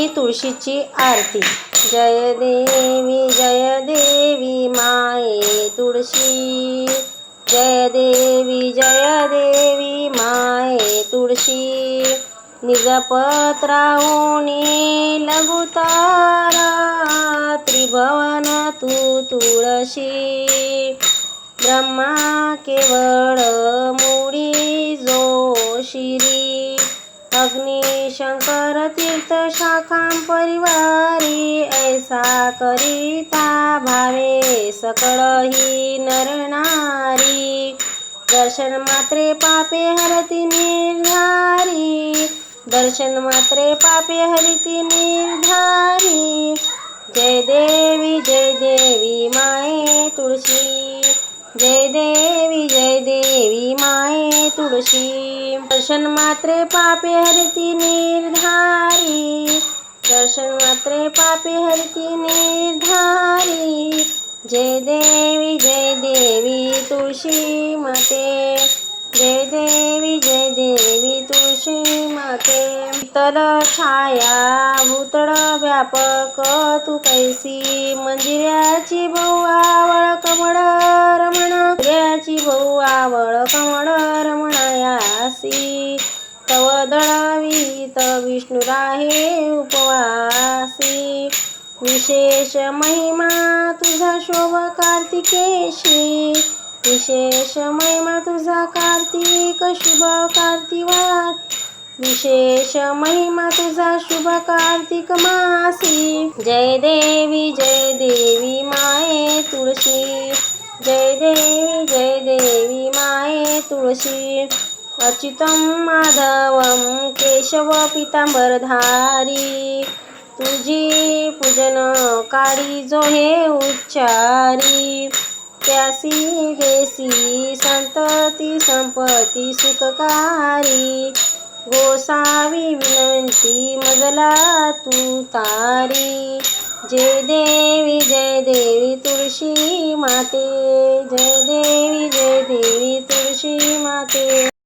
माई तुळशीची आरती. जय देवी जय देवी माये तुळशी. जय देवी जय देवी माये तुळशी. निजपत्राहुणी लघुतारा त्रिभवन तू तुळशी. ब्रह्मा केवळ मुडी अग्निशंकर तीर्थ शाखां परिवारी ऐसा करिता भावे सकळ ही नरनारी. दर्शन मात्रे पापे हरती निर्धारी. दर्शन मात्रे पापे हरती निर्धारी. जय देवी जय देवी माये तुळशी. जय देवी जय देवी माये तुळशी. दर्शन मात्रे पापे हरती निर्धारी. दर्शन मात्रे पापे हरती निर्धारी. जय देवी जय देवी तुळशी माते. जय देवी जय देवी तुळशी माते. तर छाया भूतळ व्यापक. तू कैसी मंदिराची बहु दळवीत. विष्णू राहे उपवासी. विशेष महिमा तुझा शोभ कार्तिकेशी. विशेष महिमा तुझा कार्तिक शुभ कार्तिवार. विशेष महिमा तुझा शुभ कार्तिक मासी. जय देवी जय देवी माये तुळशी. जय देवी जय देवी माये तुळशी. अच्युतं माधवं केशव पितांबरधारी तुझी पूजन काळी जो हे उच्चारी. त्यासी देसी संतती संपती सुखकारी. गोसावी विनंती मजला तू तारी. जय देवी जय देवी तुळशी माते.